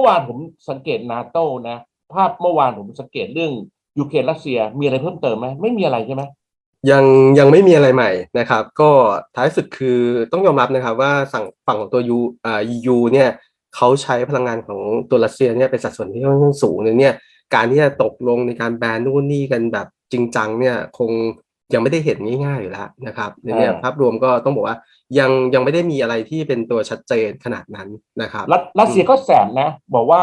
มื่อวานผมสังเกตนาโต้นะ ภาพเมื่อวานผมสังเกตเรื่องยูเครนรัสเซียมีอะไรเพิ่มเติมไหมไม่มีอะไรใช่ไหมยังยังไม่มีอะไรใหม่นะครับ ก็ท้ายสุดคือต้องยอมรับนะครับว่าสั่งฝั่งของตัวยูอ่ายูเนี่ยเขาใช้พลังงานของตัวรัสเซียเนี่ยเป็นสัดส่วนที่ค่อนข้างสูงเลยเนี่ยการที่จะตกลงในการแบนนู่นนี่กันแบบจริงจังเนี่ยคงยังไม่ได้เห็นง่ายๆอยู่แล้วนะครับในเนี่ยภาพรวมก็ต้องบอกว่า ยังยังไม่ได้มีอะไรที่เป็นตัวชัดเจนขนาดนั้นนะครับรัสรัสเซียก็แสบนะ บอกว่า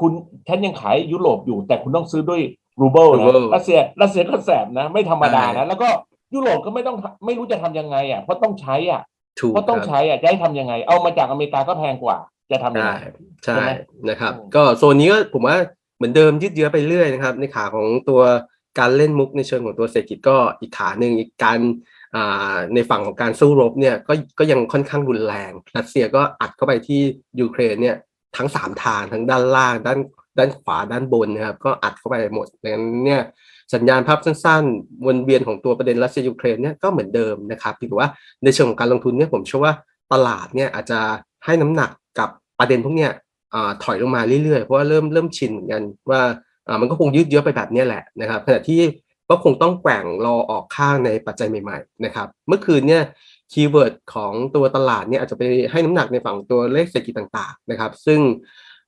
คุณฉันยังขายยุโรปอยู่ แต่คุณต้องซื้อด้วยรูเบิลนะรูเบิลรัสเซียรัสเซียก็แสบนะ ไม่ธรรมดาใช่นะ แล้วก็ยุโรปก็ไม่ต้องไม่รู้จะทำยังไงอะเพราะต้องใช้อะถูกเพราะต้องครับใช้อะจะให้ทำยังไง เอามาจากอเมริกาก็แพงกว่า จะทำยังใช่ไงใช่ใช่ไหมนะครับอืมก็โซนนี้ก็ผมว่าเหมือนเดิมยืดเยื้อไปเรื่อยนะครับ ในขาของตัวการเล่นมุกในเชิงของตัวเศรษฐกิจก็อีกขาหนึ่งอีกการอ่า ในฝั่งของการสู้รบเนี่ยก็ก็ยังค่อนข้างรุนแรง รัสเซียก็อัดเข้าไปที่ยูเครนเนี่ยทั้งสามทางทั้งด้านล่างด้านด้านขวาด้านบนนะครับก็อัดเข้าไปหมดดังนั้นเนี่ยสัญญาณภาพสั้นๆ วนเวียนของตัวประเด็นรัสเซียยูเครนเนี่ยก็เหมือนเดิมนะครับถือว่าในเชิงของการลงทุนเนี่ยผมเชื่อว่าตลาดเนี่ยอาจจะให้น้ำหนักกับประเด็นพวกเนี้ยถอยลงมาเรื่อยๆ เพราะว่าเริ่มเริ่มชินเหมือนกันว่ามันก็คงยืดเยื้อไปแบบนี้แหละนะครับขณะที่ ก็คงต้องแกว่งรอออกข้างในปัจจัยใหม่ๆนะครับเมื่อคืนเนี่ยคีย์เวิร์ดของตัวตลาดเนี่ยอาจจะไปให้น้ำหนักในฝั่งตัวเลขเศรษฐกิจต่างๆนะครับ ซึ่ง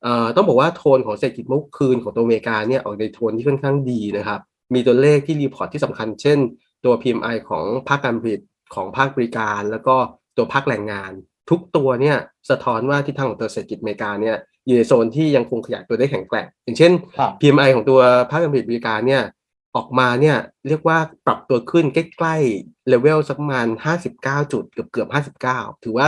เอ่อต้องบอกว่าโทนของเศรษฐกิจเมื่อคืนของตัวอเมริกาเนี่ยออกในโทนที่ค่อนข้างดีนะครับ มีตัวเลขที่รีพอร์ตที่สำคัญ เช่น ตัว PMI ของภาคการผลิตของภาคบริการ แล้วก็ตัวภาคแรงงาน ทุกตัวเนี่ยสะท้อนว่าทิศทางของตัวเศรษฐกิจอเมริกาเนี่ยอยู่ในโซนที่ยังคงขยายตัวได้แข็งแกร่งอย่างเช่นครับ PMI ของตัวภาคการผลิตบริการเนี่ย ออกมาเนี่ยเรียกว่าปรับตัวขึ้นใกล้ๆเลเวลสักประมาณ 59 จุดเกือบเกือบ 59 ถือว่า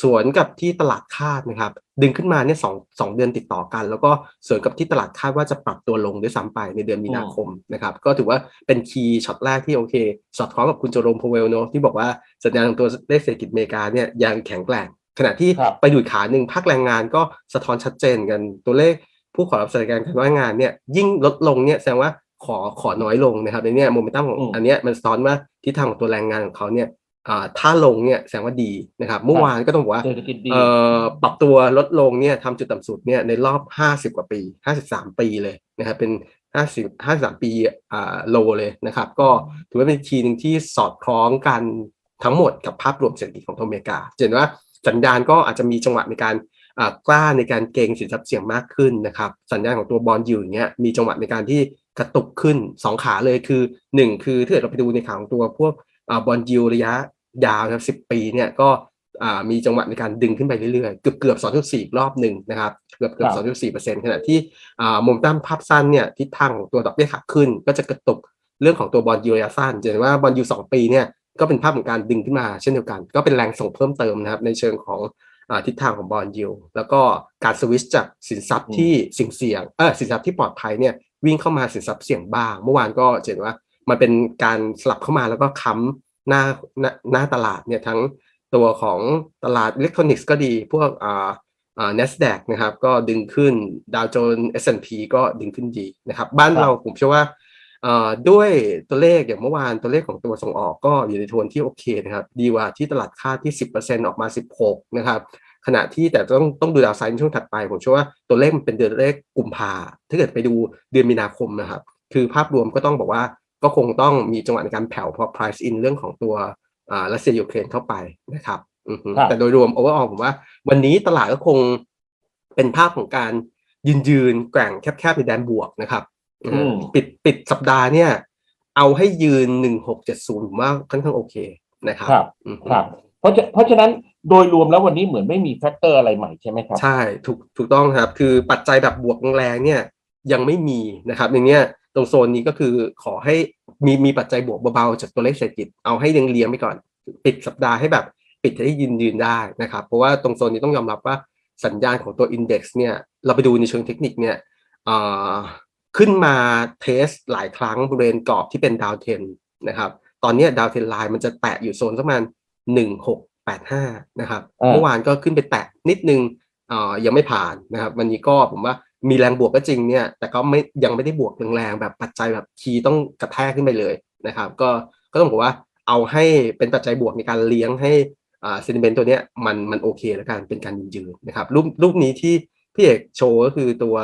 สวนกับที่ตลาดคาดนะครับ ดึงขึ้นมาเนี่ยสองสองเดือนติดต่อกัน แล้วก็สวนกับที่ตลาดคาดว่าจะปรับตัวลงด้วยซ้ำไปในเดือนมีนาคมนะครับ ก็ถือว่าเป็นคีย์ช็อตแรกที่โอเค สอดคล้องกับคุณโจโรมพาวเวลเนอะที่บอกว่าสัญญาณของตัวเลขเศรษฐกิจอเมริกาเนี่ยยังแข็งแกร่ง ขณะที่ครับไปดูอีกขาหนึ่งภาคแรงงานก็สะท้อนชัดเจนกันตัวเลขผู้ขอรับสวัสดิการการว่างงานเนี่ยยิ่งลดลงเนี่ยแสดงว่า ขอขอน้อยลงนะครับในเนี้ยโมเมนตัมของอืมอันเนี้ยมันสะท้อนว่าทิศทางของตัวแรงงานของเขาเนี่ยอ่าถ้าลงเนี่ยแสดงว่าดีนะครับ เมื่อวานก็ต้องบอกว่าเศรษฐกิจดีเอ่อปรับตัวลดลงเนี่ยทำจุดต่ำสุดเนี่ยในรอบ 50 กว่าปี 53 ปีเลยนะครับเป็น 50 53 ปีอ่าโลเลยนะครับ ก็ถือว่าเป็นทีหนึ่งที่สอดคล้องกันทั้งหมดกับภาพรวมเศรษฐกิจของทางอเมริกาจะเห็นว่าสัญญาณก็อาจจะมีจังหวะในการอ่ากล้าในการเก็งสินทรัพย์เสี่ยงมากขึ้นนะครับ สัญญาณของตัวบอลยูอย่างเงี้ยมีจังหวะในการที่ กระตุกขึ้น2ขาเลยคือ1คือถ้าเกิดเราไปดูในขาของตัวพวกอ่าบอลยูระยะยาวนะครับ10ปีเนี่ยก็อ่ามีจังหวะในการดึงขึ้นไปเรื่อยๆ เกือบเกือบ2.4อีกรอบหนึ่งนะครับ เกือบเกือบครับ2.4เปอร์เซ็นต์ขณะที่อ่าโมเมนตัมภาพสั้นเนี่ยทิศทางของตัวดอกเบี้ยขาขึ้น ก็จะกระตุกเรื่องของตัวบอลยูระยะสั้นจะเห็นว่าบอลยูสองปีเนี่ยก็เป็นภาพของการดึงขึ้นมาเช่นเดียวกัน ก็เป็นแรงส่งเพิ่มเติมนะครับในเชิงของอ่าทิศทางของบอลยูแล้วก็การสวิตช์จากสินทรัพย์ที่เสี่ยงเสี่ยงๆเออสินทรัพย์ที่ปลอดภัยเนี่ย วิ่งเข้ามาสินทรัพย์เสี่ยงบ้าง เมื่อวานก็จะเห็นว่ามันเป็นการสลับเข้ามาแล้วก็ค้ำหน้าหน้าหน้าตลาดเนี่ยทั้งตัวของตลาดอิเล็กทรอนิกส์ก็ดีพวกอ่าอ่า NASDAQ นะครับก็ดึงขึ้นดาวโจนส์ S&P ก็ดึงขึ้นดีนะครับบ้านครับเราผมเชื่อว่าอ่าด้วยตัวเลขอย่างเมื่อวานตัวเลขของตัวส่งออกก็อยู่ในโทนที่โอเคนะครับ ดีกว่าที่ตลาดคาดที่ 10%ออกมา 16 นะครับ ขณะที่แต่ต้องต้องดูดาวไซด์ในช่วงถัดไป ผมเชื่อว่าตัวเลขมันเป็นเดือนเลขกุมภาถ้าเกิดไปดูเดือนมีนาคมนะครับ คือภาพรวมก็ต้องบอกว่าก็คงต้องมีจังหวะในการแผ่วเพราะ price in เรื่องของตัวอ่ารัสเซียยูเครนเข้าไปนะครับอือฮึครับแต่โดยรวม overall ผมว่า วันนี้ตลาดก็คงเป็นภาพของการยืนยืนๆแกว่งแคบๆในแดนบวกนะครับอืมปิดปิดสัปดาห์เนี่ย เอาให้ยืนหนึ่งหกเจ็ดศูนย์ผมว่าค่อนข้างโอเคนะครับครับอือฮึครับเพราะฉะเพราะฉะนั้น โดยรวมแล้ววันนี้เหมือนไม่มีแฟกเตอร์อะไรใหม่ใช่ไหมครับใช่ถูกถูกต้องครับ คือปัจจัยแบบบวกแรงเนี่ยยังไม่มีนะครับอย่างเนี้ยตรงโซนนี้ก็คือขอให้มีมีปัจจัยบวกเบาๆจากตัวเลขเศรษฐกิจเอาให้เลี้ยงเลี้ยงๆไปก่อน ปิดสัปดาห์ให้แบบปิดให้ยืนยืนได้นะครับ เพราะว่าตรงโซนนี้ต้องยอมรับว่าสัญญาณของตัว Index เนี่ยเราไปดูในเชิงเทคนิคเนี่ยขึ้นมาเทสหลายครั้งบริเวณกรอบที่เป็นดาวเทนนะครับ ตอนเนี้ดาวเทนไลน์มันจะแตะอยู่โซนประมาณหนึ่งหก แปดห้านะครับอ่าเมื่อวานก็ขึ้นไปแตะนิดนึงอ่ายังไม่ผ่านนะครับ วันนี้ก็ผมว่ามีแรงบวกก็จริงเนี่ย แต่ก็ไม่ยังไม่ได้บวกแรงๆแบบปัจจัยแบบคีย์ต้องกระแทกขึ้นไปเลยนะครับ ก็ก็ต้องบอกว่าเอาให้เป็นปัจจัยบวกในการเลี้ยงให้อ่าเซนิเมนต์ตัวเนี้ยมันมันโอเคแล้วกันเป็นการยืนยืนนะครับ รูปรูปนี้ที่พี่เอกโชว์ก็คือตัว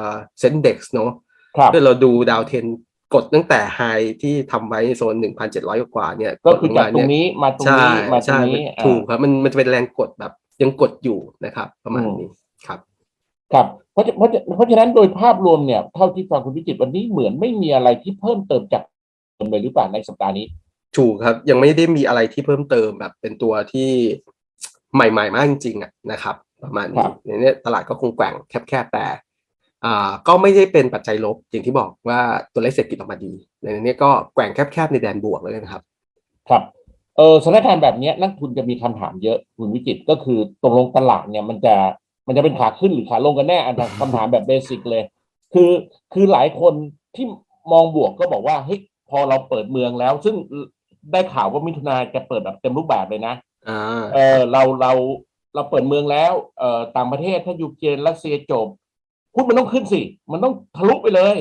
Sendex เนาะครับถ้าเราดูดาวเทน กดตั้งแต่ไฮที่ทำไว้ในโซน1,700กว่าเนี่ยก็คือจากดตลรงมาเยนี้มาตรงใช่นี้มาตรงใช่นี้อ่าถูกครับมันมันจะเป็นแรงกดแบบยังกดอยู่นะครับ ประมาณอืมนี้ครับ ครับเพราะฉะเพราะฉะเพราะฉะนั้นโดยภาพรวมเนี่ยเท่าที่ฟังคุณวิจิตรวันนี้เหมือนไม่มีอะไรที่เพิ่มเติมจากเดิมเลยหรือเปล่าในสัปดาห์นี้ถูกครับ ยังไม่ได้มีอะไรที่เพิ่มเติมแบบเป็นตัวที่ใหม่ ๆ มากจริงๆอะนะครับ ประมาณครันี้บในเนี้ยตลาดก็คงแกว่งแคบๆแต่อ่า ก็ไม่ได้เป็นปัจจัยลบอย่างที่บอกว่าตัวเลขเศรษฐกิจออกมาดีในเนี้ยก็แกว่งแคบๆในแดนบวกเลยนะครับ ครับเออสถานการณ์แบบเนี้ยนักทุนจะมีคำถามเยอะคุณวิจิตรก็คือตกลงตลาดเนี่ยมันจะมันจะเป็นขาขึ้นหรือขาลงกันแน่อันนั้นคำถามแบบเบสิกเลย คือคือหลายคนที่มองบวกก็บอกว่าเฮ้ยพอเราเปิดเมืองแล้ว ซึ่งได้ข่าวว่ามิถุนาจะเปิดแบบเต็มรูปแบบเลยนะอ่าเออเราเราเราเปิดเมืองแล้วเอ่อต่างประเทศถ้ายูเครนรัสเซียจบ หุ้นมันต้องขึ้นสิ มันต้องทะลุไปเลย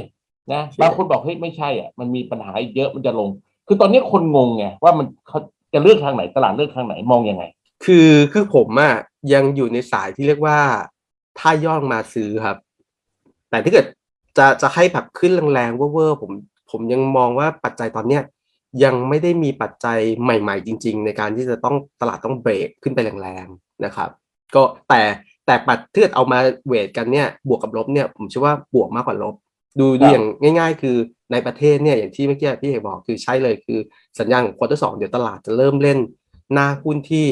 นะบางคนบอกเฮ้ยไม่ใช่อะมันมีปัญหาอีกเยอะมันจะลง คือตอนนี้คนงงไงว่ามันเขาจะเลือกทางไหนตลาดเลือกทางไหนมองยังไง คือคือผมอะยังอยู่ในสายที่เรียกว่าถ้าย่อลงมาซื้อครับ แต่ถ้าเกิดจะจะให้แบบขึ้นแรงๆเวอร์ๆผมผมยังมองว่าปัจจัยตอนเนี้ยยังไม่ได้มีปัจจัยใหม่ ๆ จริง ๆ ในการที่จะต้องตลาดต้องเบรกขึ้นไปแรงๆนะครับ ก็แต่ แต่ปัจถ้าเกิดเอามาเวทกันเนี่ยบวกกับลบเนี่ยผมเชื่อว่าบวกมากกว่าลบ ดูดูครับอย่างง่าย ๆ คือในประเทศเนี่ยอย่างที่เมื่อกี้พี่เอกบอกคือใช่เลยคือสัญญาณของควอเตอร์สองเดี๋ยวตลาดจะเริ่มเล่น หน้าหุ้นที่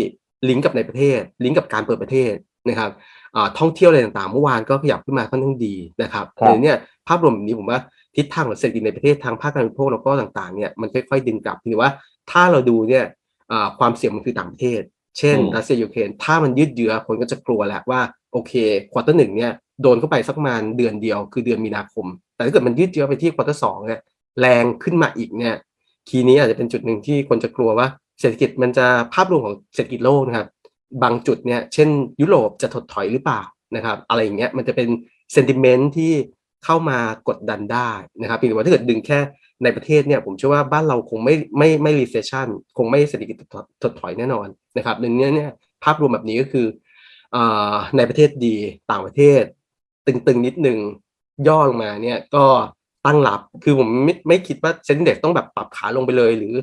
ลิงก์กับในประเทศ ลิงก์กับการเปิดประเทศนะครับอ่าท่องเที่ยวอะไรต่างๆ เมื่อวานก็ขยับขึ้นมาค่อนข้างดีนะครับครับเดี๋ยวเนี่ยภาพรวมแบบนี้ผมว่าทิศทางของเศรษฐกิจในประเทศทางภาคการบริโภคแล้วก็ต่างๆเนี่ยมันค่อยๆดึงกลับหรือว่าถ้าเราดูเนี่ยอ่าความเสี่ยงมันคือต่างประเทศ เช่นอืมรัสเซียยูเครนถ้ามันยืดเยื้อคนก็จะกลัวแหละว่าโอเคควอเตอร์หนึ่งเนี่ยโดนเข้าไปสักประมาณเดือนเดียวคือเดือนมีนาคม แต่ถ้าเกิดมันยืดเยื้อไปที่ควอเตอร์สองเนี่ยแรงขึ้นมาอีกเนี่ยทีนี้อาจจะเป็นจุดหนึ่งที่คนจะกลัวว่าเศรษฐกิจมันจะภาพรวมของเศรษฐกิจโลกนะครับบางจุดเนี่ยเช่น ยุโรปจะถดถอยหรือเปล่านะครับอะไรอย่างเงี้ยมันจะเป็นเซนติเมนต์ที่ เข้ามากดดันได้นะครับเพียงแต่ว่าถ้าเกิดดึงแค่ในประเทศเนี่ยผมเชื่อว่าบ้านเราคงไม่ไม่ไม่ recession คงไม่เศรษฐกิจถดถอยแน่นอนนะครับดังนี้เนี่ยภาพรวมแบบนี้ก็คืออในประเทศดีต่างประเทศ ตึงๆนิดนึงย่อลงมาเนี่ยก็ตั้งรับคือผมไม่ไม่คิดว่าเซ็นเด็กต้องแบบปรับขาลงไปเลย หรือ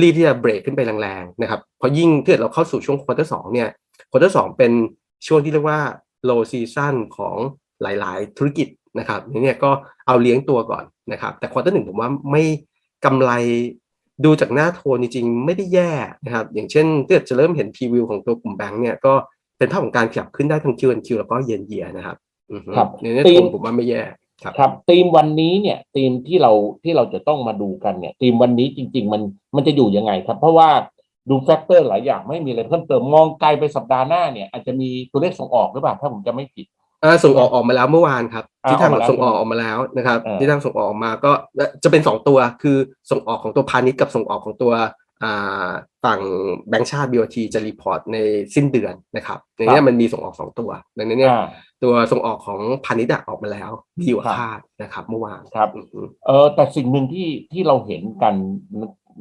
รีบที่จะเบรกขึ้นไปแรงๆนะครับเพราะยิ่งถ้าเกิดเราเข้าสู่ช่วงควอเตอร์สองเนี่ยควอเตอร์สองเป็นช่วงที่เรียกว่า low season ของหลาย ๆ ธุรกิจ นะครับเนี่ยก็เอาเลี้ยงตัวก่อนนะครับแต่ควอเตอร์หนึ่งผมว่าไม่กำไรดูจากหน้าโทนจริงๆ ไม่ได้แย่นะครับอย่างเช่นถ้าเกิดจะเริ่มเห็นพรีวิวของตัวกลุ่มแบงก์เนี่ยก็เป็นภาพของการขยับขึ้นได้ทั้ง Q and Q แล้วก็เยนเยียนะครับอือฮึครับในเนี้ธีโทมนผมว่าไม่แย่ครับครับธีมวันนี้เนี่ยธีมที่เราที่เราจะต้องมาดูกันเนี่ยธีมวันนี้จริง ๆ มันมันจะอยู่ยังไงครับ เพราะว่าดูแฟกเตอร์หลายอย่างไม่มีอะไรเพิ่มเติมมองไกลไปสัปดาห์หน้าเนี่ยอาจจะมีตัวเลขส่งออกหรือเปล่าถ้าผมจะไม่ผิด อ่าส่งออกออกมาแล้วเมื่อวานครับอ่าที่ทางออกมาแล้วส่งออกออกมาแล้วนะครับอ่าที่ทางส่งออกออกมาก็จะเป็นสองตัวคือส่งออกของตัวพาณิชย์กับส่งออกของตัวอ่าฝั่งแบงก์ชาติ BOT จะรีพอร์ตในสิ้นเดือนนะครับในเนี้ยมันมีส่งออกสองตัวดังนั้นเนี่ยอ่า ตัวส่งออกของพาณิชย์อะออกมาแล้วดีกว่าครับคาดนะครับเมื่อวานครับ อือฮึเออแต่สิ่งหนึ่งที่ที่เราเห็นกัน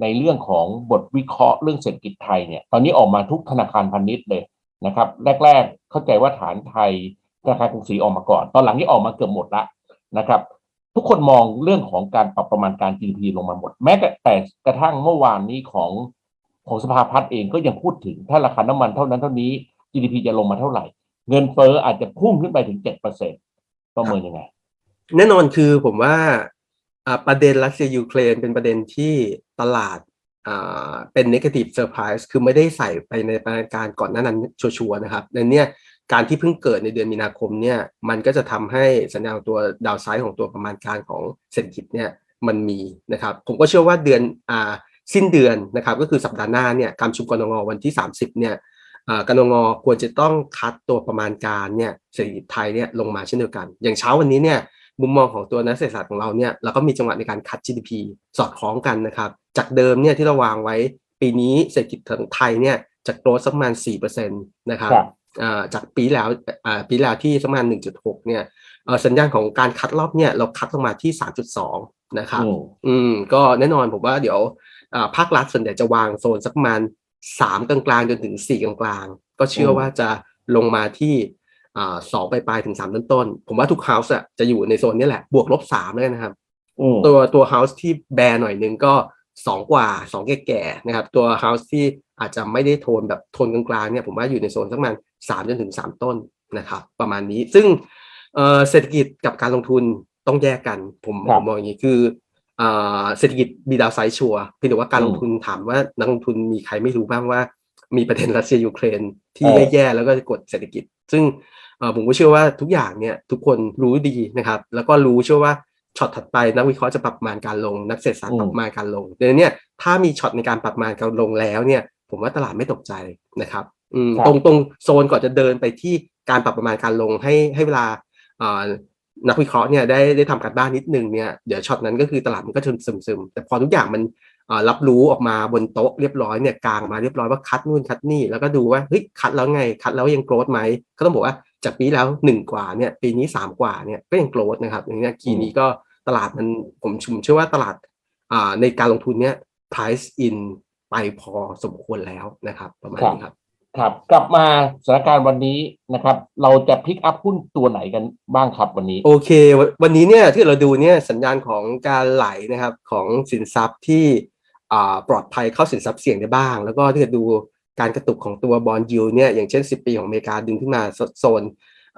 ในเรื่องของบทวิเคราะห์เรื่องเศรษฐกิจไทยเนี่ย ตอนนี้ออกมาทุกธนาคารพาณิชย์เลยนะครับ แรก ๆ เข้าใจว่าฐานไทย ธนาคารกรุงศรีออกมาก่อน ตอนหลังนี้ออกมาเกือบหมดละนะครับ ทุกคนมองเรื่องของการปรับประมาณการ GDP ลงมาหมด แม้แต่กระทั่งเมื่อวานนี้ของของสภาพัฒน์เองก็ยังพูดถึง ถ้าราคาน้ำมันเท่านั้นเท่านี้ GDP จะลงมาเท่าไหร่ เงินเฟ้ออาจจะพุ่งขึ้นไปถึงเจ็ดเปอร์เซ็นต์ประเมินยังไง แน่นอนคือผมว่าประเด็นรัสเซียยูเครนเป็นประเด็นที่ตลาดเป็น negative surprise คือไม่ได้ใส่ไปในประมาณการก่อนหน้านั้นชัวร์นะครับในเนี้ย การที่เพิ่งเกิดในเดือนมีนาคมเนี่ยมันก็จะทำให้สัญญาณของตัวดาวไซด์ของตัวประมาณการของเศรษฐกิจเนี่ยมันมีนะครับผมก็เชื่อว่าเดือนอ่าสิ้นเดือนนะครับก็คือสัปดาห์หน้าเนี่ยการชุมกรงวันที่ 30เนี่ยกนงควรจะต้องคัดตัวประมาณการเนี่ยเศรษฐกิจไทยเนี่ยลงมาเช่นเดียวกัน อย่างเช้าวันนี้เนี่ยมุมมองของตัวนักเศรษฐศาสตร์ของเราเนี่ยเราก็มีจังหวะในการคัด GDP สอดคล้องกันนะครับจากเดิมเนี่ยที่เราวางไว้ปีนี้เศรษฐกิจของไทยเนี่ยจะโตสักประมาณ4%นะครับครับ จากปีแล้วอ่าปีแล้วที่สักประมาณ 1.6 เนี่ยเอ่อสัญญาณของการคัดรอบเนี่ยเราคัดลงมาที่ 3.2 นะครับอืมอืมก็แน่นอนผมว่าเดี๋ยวอ่าภาครัฐส่วนใหญ่จะวางโซนสักประมาณสามกลางๆ จนถึงสี่กลางๆ ก็เชื่ออืมว่าจะลงมาที่อ่าสองไปปลายๆถึงสามต้นต้นๆผมว่าทุก house อะจะอยู่ในโซนนี้แหละ บวกลบสามเลยนะครับอืมตัวตัว house ที่แบร์หน่อยหนึงก็ สองกว่าสองแก่ๆนะครับ ตัว house ที่อาจจะไม่ได้โทนแบบโทนกลางๆเนี่ยผมว่าอยู่ในโซนสักประมาณสามจนถึงสามต้นนะครับ ประมาณนี้ซึ่งเอ่อเศรษฐกิจกับการลงทุนต้องแยกกัน ผมครัผบมมองอย่างนี้คืออ่าเศรษฐกิจมีดาวไซด์ชัวร์เพียงแต่ว่าการอืมลงทุนถามว่านักลงทุนมีใครไม่รู้บ้างว่า มีประเด็นรัสเซียยูเครนที่เออแย่ๆแล้วก็กดเศรษฐกิจ ซึ่งเอ่อผมก็เชื่อว่าทุกอย่างเนี่ยทุกคนรู้ดีนะครับ แล้วก็รู้เชื่อว่า ช็อตถัดไปนักวิเคราะห์จะปรับประมาณการลง นักเศรษฐศาสตร์ปรับประมาณการลงดังนั้นเนี่ยถ้ามีช็อตในการปรับประมาณการลงแล้วเนี่ย ผมว่าตลาดไม่ตกใจนะครับอืมครับตรงตรงโซนก่อนจะเดินไปที่การปรับประมาณการลงให้ให้เวลาอ่านักวิเคราะห์เนี่ยได้ได้ทำการบ้านนิดนึงเนี่ยเดี๋ยวช็อตนั้นก็คือตลาดมันก็จะซึมซึมๆแต่พอทุกอย่างมันอ่ารับรู้ออกมาบนโต๊ะเรียบร้อยเนี่ยกลางมาเรียบร้อยว่าคัดนู่นคัดนี่แล้วก็ดูว่าเฮ้ยคัดแล้วไงคัดแล้วยังโกรธไหมก็ต้องบอกว่า จากปีแล้วหนึ่งกว่าเนี่ยปีนี้สามกว่าเนี่ยก็ยังโกรธนะครับอย่างเงี้ยคีย์นี้ก็ตลาดมันผมผมเชื่อว่าตลาดอ่าในการลงทุนเนี่ย price in ไปพอสมควรแล้วนะครับ ประมาณนี้ครับครับ กลับมาสถานการณ์วันนี้นะครับ เราจะพิกอัพหุ้นตัวไหนกันบ้างครับวันนี้ โอเค วันวันนี้เนี่ยที่เราดูเนี่ยสัญญาณของการไหลนะครับของสินทรัพย์ที่อ่าปลอดภัยเข้าสินทรัพย์เสี่ยงได้บ้าง แล้วก็ที่จะดู การกระตุกของตัวบอลยูเนี่ยอย่างเช่น 10 ปีของอเมริกาดึงขึ้นมาโซน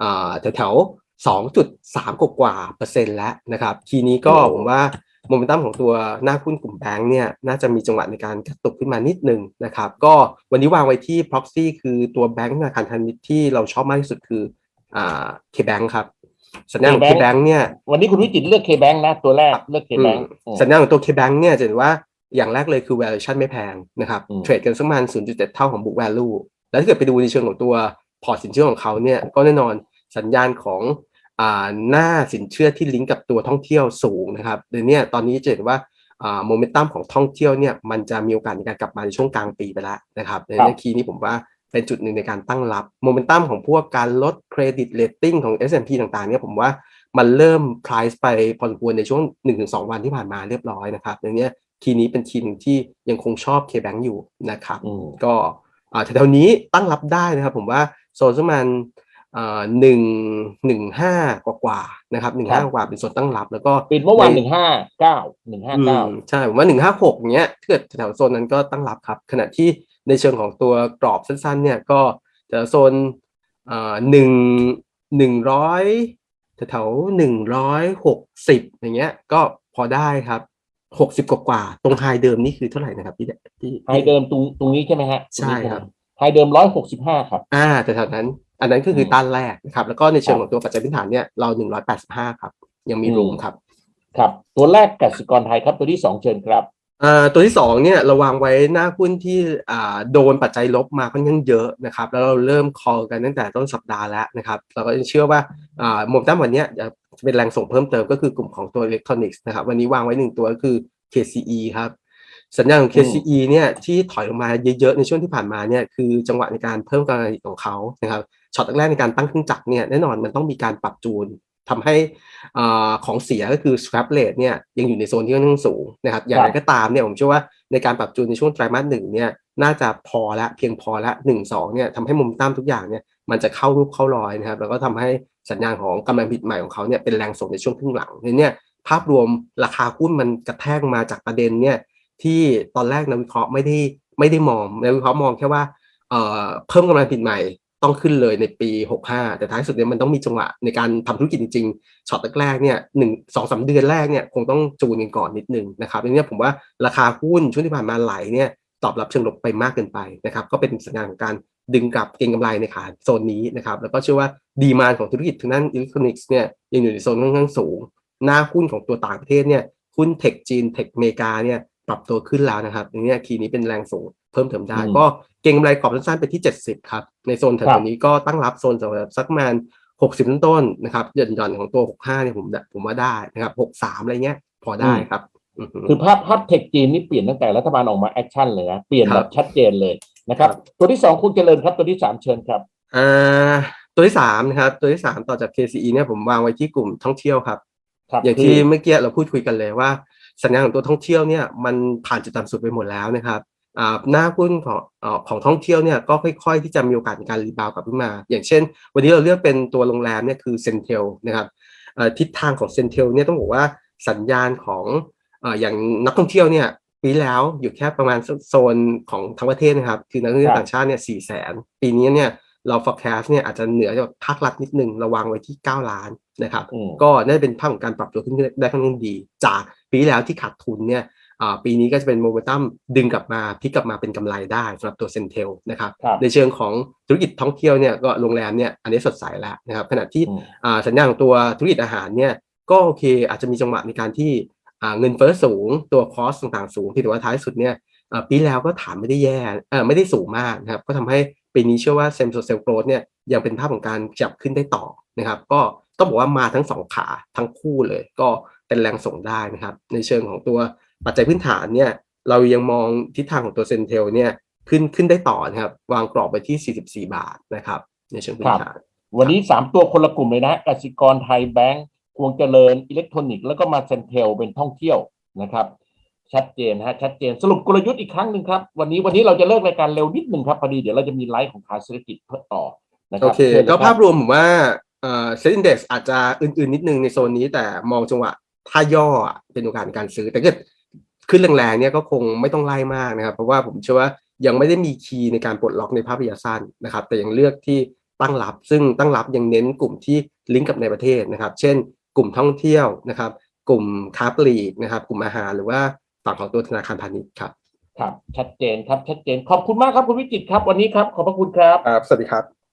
อ่าแถวแถวๆ2.3 กว่าๆเปอร์เซ็นต์แล้วนะครับทีนี้ก็โอ้ผมว่าโมเมนตัมของตัวหน้าหุ้นกลุ่มแบงค์เนี่ยน่าจะมีจังหวะในการกระตุกขึ้นมานิดนึงนะครับ ก็วันนี้วางไว้ที่ proxy คือตัวแบงค์ธนาคารพาณิชย์ที่เราชอบมากที่สุดคืออ่า KBank ครับสัญญาณของ KBank KBank เนี่ยวันนี้คุณวิจิตรเลือกเคแบงนะตัวแรกเลือกเคแบงสัญญาณของตัว KBank เนี่ยจะเห็นว่า อย่างแรกเลยคือ valuation ไม่แพงนะครับอืมเทรดกันสักประมาณ0.7 เท่าของ book value แล้วถ้าเกิดไปดูในเชิงของตัวพอร์ตสินเชื่อของเขาเนี่ยก็แน่นอนสัญญาณของอ่าหน้าสินเชื่อที่ลิงก์กับตัวท่องเที่ยวสูงนะครับเดี๋ยวเนี้ตอนนี้จะเห็นว่าอ่าโมเมนตัมของท่องเที่ยวเนี่ยมันจะมีโอกาสในการกลับมาในช่วงกลางปีไปแล้วนะครับในครับในคีย์นี้ผมว่าเป็นจุดหนึ่งในการตั้งรับโมเมนตัมของพวกการลดเครดิตเรตติ้งของ S&P ต่างๆเนี่ยผมว่ามันเริ่ม price ไปพอสมควรในช่วง 1-2 วันที่ผ่านมาเรียบร้อยนะครับดังนี้ คีย์นี้เป็นคีย์หนึ่งที่ยังคงชอบ KBank อยู่นะครับอืมก็อ่าแถวๆนี้ตั้งรับได้นะครับ ผมว่าโซนประมาณอ่าหนึ่งหนึ่งห้ากว่าๆนะครับหนึ่งครัห้าบกว่าเป็นโซนตั้งรับ แล้วก็ปิดเมื่อวานในหนึ่งห้าเก้าหนึ่งห้าอืเก้ามใช่ผมว่าหนึ่งห้าหกเนี้ยถ้าเกิดแถวโซนนั้นก็ตั้งรับครับ ขณะที่ในเชิงของตัวกรอบสั้น ๆ เนี่ยก็จะโซนอ่าหนึ่งหนึ่งร้อยแถวหนึ่งร้อยหกสิบอย่างเงี้ยก็พอได้ครับ หกสิบกว่าๆตรงไฮเดิมนี่คือเท่าไหร่นะครับพี่พี่ไฮเดิมตรงตรงนี้ใช่ไหมฮะใช่ครับไฮเดิมร้อยหกสิบห้าครับ อ่า แต่แถวนั้น อันนั้นก็คืออมต้านแรกนะครับ แล้วก็ในเชิงครับของตัวปัจจัยพื้นฐานเนี่ยเราหนึ่งร้อยแปดสิบห้าครับ ยังมีอืมรูมครับ ครับ ตัวแรกกสิกรไทยครับ ตัวที่สองเชิญครับอ่า ตัวที่สองเนี่ยเราวางไว้หน้าหุ้นที่อ่าโดนปัจจัยลบมาค่อนข้างเยอะนะครับแล้วเราเริ่มคอลกันตั้งแต่ต้นสัปดาห์แล้วนะครับเราก็เชื่อว่าอ่าโมเมนตัมวันเนี้ยจะเป็นแรงส่งเพิ่มเติมก็คือกลุ่มของตัวอิเล็กทรอนิกส์นะครับวันนี้วางไว้หนึ่งตัวก็คือ KCE ครับสัญญาณของ KCE เนี่ยที่ถอยลงมาเยอะๆในช่วงที่ผ่านมาเนี่ยคือจังหวะในการเพิ่มกำลังการผลิตของเขานะครับช็อตแรกๆในการตั้งเครื่องจักรเนี่ยแน่นอนมันต้องมีการปรับจูน ทำให้อ่าของเสียก็คือ scrap rate เนี่ยยังอยู่ในโซนที่ค่อนข้างสูงนะครับอย่างไรก็ตามเนี่ยผมเชื่อว่าในการปรับจูนในช่วงไตรมาสหนึ่งเนี่ยน่าจะพอละเพียงพอละหนึ่งสองเนี่ยทำให้มุมตั้มทุกอย่างเนี่ยมันจะเข้ารูปเข้ารอยนะครับแล้วก็ทำให้สัญญาณของกำลังผลิตใหม่ของเขาเนี่ยเป็นแรงส่งในช่วงครึ่งหลังเนี่ยภาพรวมราคาหุ้นมันกระแทกมาจากประเด็นเนี่ยที่ตอนแรกนักวิเคราะห์ไม่ได้ไม่ได้มองนักวิเคราะห์มองแค่ว่าเอ่อเพิ่มกำลังผลิตใหม่ ต้องขึ้นเลยในปี 65 แต่ท้ายสุดเนี่ยมันต้องมีจังหวะในการทำธุรกิจจริงๆช็อตแรกๆเนี่ยหนึ่งสองสาเดือนแรกเนี่ยคงต้องจูนกันก่อนนิดนึงนะครับอันนี้ผมว่าราคาหุ้นช่วงที่ผ่านมาไหลเนี่ยตอบรับเชิงลบไปมากเกินไปนะครับก็เป็นสัญญาณของการดึงกลับเก็งกำไรในขาโซนนี้นะครับแล้วก็เชื่อว่าดีมานของธุรกิจทางด้านอิเล็กทรอนิกส์เนี่ยยังอยู่ในโซนค่อนข้างสูง หน้าหุ้นของตัวต่างประเทศเนี่ยหุ้นเทคจีนเทคอเมริกาเนี่ยปรับตัวขึ้นแล้วนะครับอันนี้คีย์นี้เป็นแรงส่ง เพิ่มเติมได้อืมก็เก็งกำไรกรอบสั้นๆไปที่ 70 ครับ ในโซนแถครัวบๆนี้ก็ตั้งรับโซนสำหรับสักประมาณ60 ต้นๆนะครับหย่อนหย่อนๆของตัว 65เนี่ยผมผมว่าได้นะครับ 63 อะไรเงี้ยพอได้ครับอือฮึคือภาพภาพเทคจีนนี่เปลี่ยนตั้งแต่รัฐบาลออกมาแอคชั่นเลยนะ เปลี่ยนคแบรับบชัดเจนเลยนะครับครับตัวที่สองคุณเจริญครับตัวที่สามเชิญครับอ่าตัวที่3นะครับ ตัวที่3ต่อจาก KCE เนี่ยผมวางไว้ที่กลุ่มท่องเที่ยวครับครับ อย่างที่เมื่อกี้เราพูดคุยกันเลยว่า สัญญาณของตัวท่องเที่ยวเนี่ยมันผ่านจุดต่ำสุดไปหมดแล้วนะครับอ่า หน้าหุ้นของเอ่อของท่องเที่ยวเนี่ยก็ค่อย ๆ ที่จะมีโอกาสในการรีบาวกลับขึ้นมา อย่างเช่น วันนี้เราเลือกเป็นตัวโรงแรมเนี่ยคือเซนเทลนะครับเอ่อทิศทางของเซนเทลเนี่ยต้องบอกว่าสัญญาณของเอ่ออย่างนักท่องเที่ยวเนี่ยปีแล้วอยู่แค่ประมาณโซนของทั้งประเทศนะครับ คือนักท่องเที่ยวต่างชาติเนี่ยสี่แสนปีนี้เนี่ยเรา forecast เนี่ยอาจจะเหนือจากภาครัฐนิดนึงระวังไว้ที่ 9 ล้านนะครับอืมก็น่าจะเป็นภาพของการปรับตัวขึ้นได้ค่อนข้างดี จากปีที่แล้วที่ขาดทุนเนี่ยอ่า ปีนี้ก็จะเป็นโมเมนตัมดึงกลับมาพลิกกลับมาเป็นกำไรได้สำหรับตัวเซนเทลนะครับครับในเชิงของธุรกิจท่องเที่ยวเนี่ยก็โรงแรมเนี่ยอันนี้สดใสแล้วนะครับขณะที่อืมอ่าสัญญาณของตัวธุรกิจอาหารเนี่ยก็โอเคอาจจะมีจังหวะในการที่อ่าเงินเฟ้อสูงตัวคอสต่างๆ สูงที่แต่ว่าท้ายสุดเนี่ยอ่าปีแล้วก็ถามไม่ได้แย่เออไม่ได้สูงมากนะครับก็ทำให้ปีนี้เชื่อว่าเซมโซเซลโกรดเนี่ยยังเป็นภาพของการจับขึ้นได้ต่อนะครับ ก็ต้องบอกว่ามาทั้งสองขาทั้งคู่เลย ก็เป็นแรงส่งได้นะครับ ในเชิงของตัว ปัจจัยพื้นฐานเนี่ยเรายังมองทิศทางของตัวเซนเทลเนี่ยขึ้นขึ้นได้ต่อนะครับ วางกรอบไปที่ 44 บาทนะครับ ในเชิงพื้นฐาน วันนี้สามตัวคนละกลุ่มเลยนะกสิกรไทยแบงก์ควงเจริญอิเล็กทรอนิกส์แล้วก็มาเซนเทลเป็นท่องเที่ยวนะครับ ชัดเจนฮะชัดเจนสรุปกลยุทธ์อีกครั้งหนึ่งครับ วันนี้วันนี้เราจะเลิกรายการเร็วนิดหนึ่งครับพอดีเดี๋ยวเราจะมีไลฟ์ของทางเศรษฐกิจเพื่อต่อนะคโอรับเคชิญลยก็คบภาพรวมผมว่าเอ่อเซ็นดี x อาจจะอื่นๆ นิดนึงในโซนนี้แต่มองจังหวะถ้าย่ออะเป็นโอกาสในการซื้อ แต่ก็ ขึ้นแรงๆเนี่ยก็คงไม่ต้องไล่มากนะครับเพราะว่าผมเชื่อว่ายังไม่ได้มีคีย์ในการปลดล็อกในภาพระยะสั้นนะครับ แต่ยังเลือกที่ตั้งรับ ซึ่งตั้งรับยังเน้นกลุ่มที่ลิงก์กับในประเทศนะครับ เช่น กลุ่มท่องเที่ยวนะครับ กลุ่มค้าปลีกนะครับ กลุ่มอาหารหรือว่าฝั่งของตัวธนาคารพาณิชย์ครับครับชัดเจนครับชัดเจนขอบคุณมากครับคุณวิจิตรครับวันนี้ครับขอบพระคุณครับครับสวัสดีครับ